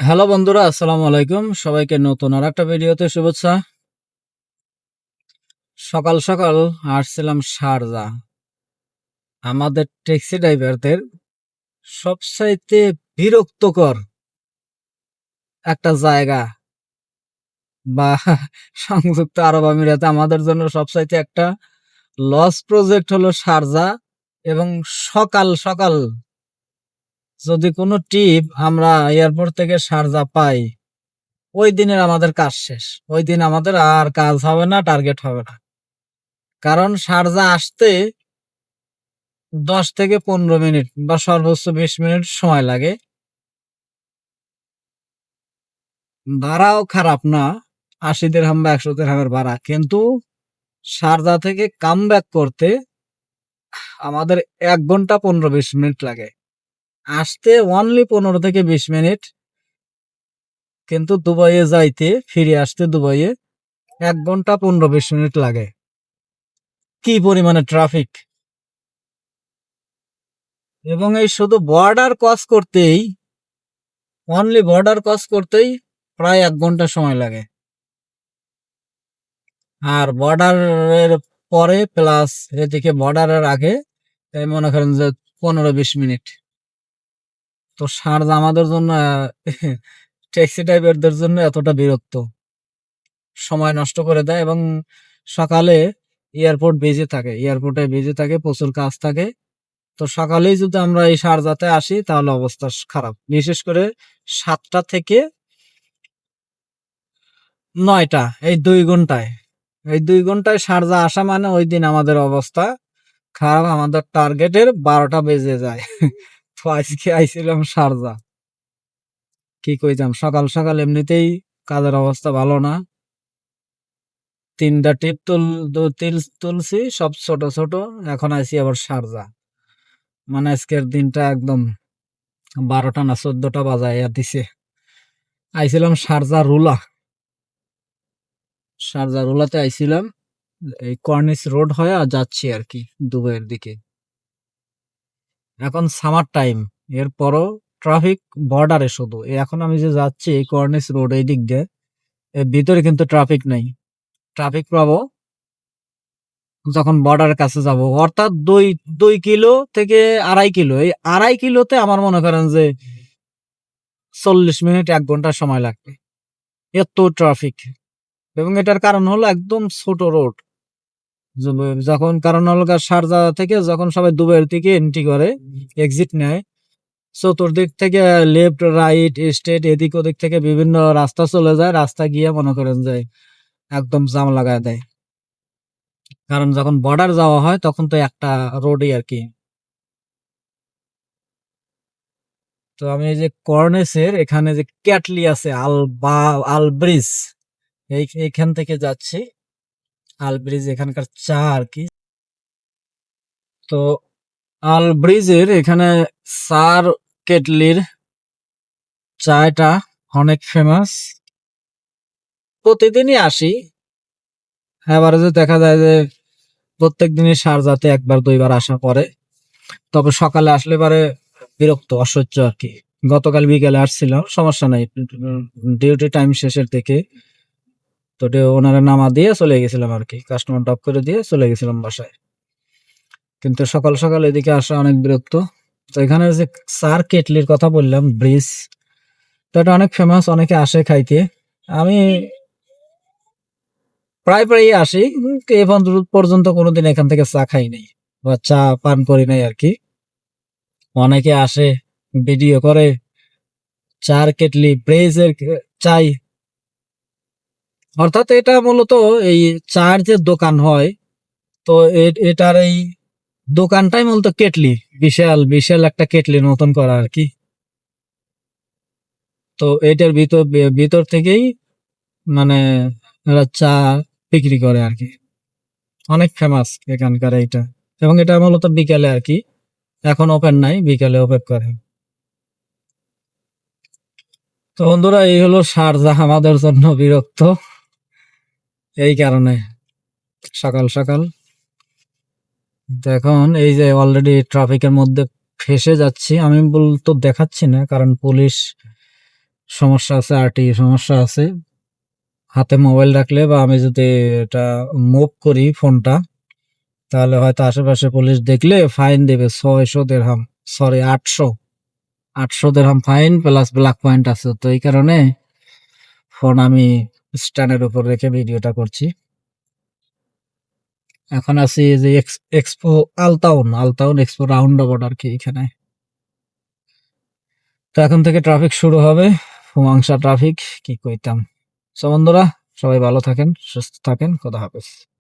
Hello বন্ধুরা, আসসালামু আলাইকুম। সবাইকে নতুন আর একটা ভিডিওতে শুভেচ্ছা। সকাল সকাল আসছিলাম শারজা আমাদের ট্যাক্সি ড্রাইভারদের সবচাইতে বিরক্তকর একটা জায়গা বা সংযুক্ত আরব আমিরাতে আমাদের জন্য সবচাইতে একটা লস প্রজেক্ট হলো শারজা এবং সকাল সকাল যদি কোনো টিপ আমরা এয়ারপোর্ট থেকে সারজা পাই, ওই দিনের আমাদের কাজ শেষ। ওই দিন আমাদের আর কাজ হবে না টার্গেট হবে না। কারণ সারজা আসতে দশ থেকে পনেরো মিনিট বা সর্বোচ্চ বিশ মিনিট সময় লাগে। ভাড়াও খারাপ না, আশি দেড়হাম বা একশো দেড়হামের ভাড়া। কিন্তু শারজা থেকে কাম করতে আমাদের এক ঘণ্টা পনেরো বিশ মিনিট লাগে। আসতে অনলি পনেরো থেকে বিশ মিনিট। কিন্তু দুবাইয়ে যাইতে, ফিরে আসতে দুবাইয়ে এক ঘণ্টা পনেরো বিশ মিনিট লাগে। কি পরিমাণে ট্রাফিক এবং এই শুধু বর্ডার ক্রস করতেই অনলি বর্ডার ক্রস করতেই প্রায় এক ঘণ্টা সময় লাগে। আর বর্ডারের পরে প্লাস এদিকে বর্ডারের আগে, তাই মনে করেন যে পনেরো বিশ মিনিট। তো শারজা আমাদের জন্য ট্যাক্সি ড্রাইভারদের জন্য এতটা বিরক্ত। সময় নষ্ট করে দেয় এবং সকালে এয়ারপোর্ট বেজে থাকে। এয়ারপোর্টে বেজে থাকে, প্রচুর কাজ থাকে। তো সকালেই যদি আমরা এই শারজাতে আসি, তাহলে অবস্থা খারাপ। বিশেষ করে সাতটা থেকে নয়টা, এই দুই ঘন্টায়। এই দুই ঘন্টায় শারজা আসা মানে ওই দিন আমাদের অবস্থা খারাপ। আমাদের টার্গেটের বারোটা বেজে যায়। তো আইছিলাম শারজা কি কইতাম, সকাল সকাল এমনিতেই কাজের অবস্থা ভালো না। তিনটা টিপ তুল তিল- তুলছি, সব ছোট ছোট, এখন আইছি আবার শারজা মানে আজকের দিনটা একদম বারোটা না চোদ্দটা বাজাইয়া দিছে। আইছিলাম শারজা রুলা। শারজা রুলাতে আইছিলাম, এই কর্নিস রোড হয়ে যাচ্ছি আর কি, দুবাইয়ের দিকে। এখন সামার টাইম এরপরও ট্রাফিক বর্ডারে শুধু। এখন আমি যে যাচ্ছি, এই কর্নিস রোড এই দিক দিয়ে, এর ভিতরে কিন্তু ট্রাফিক নাই। ট্রাফিক পাবো যখন বর্ডারের কাছে যাব। অর্থাৎ দুই দুই কিলো থেকে আড়াই কিলো। এই আড়াই কিলোতে আমার মনে করেন যে চল্লিশ মিনিট, এক ঘণ্টা সময় লাগবে। এত ট্রাফিক এবং এটার কারণ হলো একদম ছোট রোড যখন কারণ গা শারজা থেকে যখন সবাই দুবাইয়ের দিকে এন্ট্রি করে এক্সিট নেয়। চতুর্দিক থেকে লেফট রাইট স্টেট এদিক ওদিক থেকে বিভিন্ন রাস্তা চলে যায়, রাস্তা গিয়ে মনে করেন যে একদম জাম লাগায় দেয়। কারণ যখন বর্ডার যাওয়া হয়, তখন তো একটা রোডই আর কি। তো আমি এই যে কর্নেসের এখানে যে ক্যাটলি আছে আল বা আল ব্রিজ এই, এইখান থেকে যাচ্ছি। আল ব্রিজ এখানকার চা আর কি। তো আল ব্রিজের এখানে সার কেটলির চায়টা অনেক ফেমাস প্রতিদিনই আসি। এবারে যে দেখা যায় যে প্রত্যেক দিনই শারজাতে একবার দুইবার আসা পরে তবে সকালে আসলে পারে বিরক্ত, অসহ্য আর কি। গতকাল বিকেলে আসছিলাম, সমস্যা নাই। ডিউটি টাইম শেষের দিকে তো ওনারা নামা দিয়ে চলে গেছিলাম আর কি কাস্টমার ড্রপ করে দিয়ে চলে গেছিলাম বাসায়। কিন্তু সকাল সকাল এদিকে আসা অনেক বিরক্ত। তো এখানে যে সার কেটলির কথা বললাম, ব্রিজ, তো এটা অনেক ফেমাস অনেকে আসে খাইতে। আমি প্রায় প্রায়ই আসি এ পর্যন্ত- পর্যন্ত কোনোদিন এখান থেকে চা খাই নাই, বা চা পান করি নাই আর কি। অনেকে আসে ভিডিও করে, চার কেটলি ব্রেজের চাই অর্থাৎ এটা মূলত এই চার যে দোকান হয়, তো এটার এই দোকানটাই মূলত কেটলি, বিশাল বিশাল একটা কেটলির মতন করা আর কি। তো এটার ভিতর ভিতর থেকেই মানে চা বিক্রি করে আর কি। অনেক ফেমাস এখানকার এইটা। এবং এটা মূলত বিকালে আর কি। এখন ওপেন নাই, বিকালে ওপেন করে। তো বন্ধুরা, এই হলো শারজাহ আমাদের জন্য বিরক্ত। এই কারণে সকাল সকাল। দেখুন, এই যে অলরেডি ট্রাফিকের মধ্যে ফেসে যাচ্ছি। আমি বল তো দেখাচ্ছি না, কারণ পুলিশ সমস্যা আছে আরটি সমস্যা আছে। হাতে মোবাইল রাখলে বা আমি যদি এটা মুভ করি ফোনটা তাহলে হয়তো আশেপাশে পুলিশ দেখলে ফাইন দেবে। ছয়শো দেড়হাম সরি আটশো। আটশো দেড়হাম ফাইন প্লাস ব্ল্যাক পয়েন্ট আছে। তো এই কারণে ফোন আমি স্ট্যান্ডের উপর রেখে ভিডিওটা করছি। এখন আছি যে এক্স- এক্সপো আলতাউন আলতাউন এক্সপো রাউন্ড অ্যাবাউট আর কি এখানে। তো এখন থেকে ট্রাফিক শুরু হবে, হুমাংসা ট্রাফিক কি কইতাম। সো বন্ধুরা, সবাই ভালো থাকেন, সুস্থ থাকেন, খোদা হাফেজ।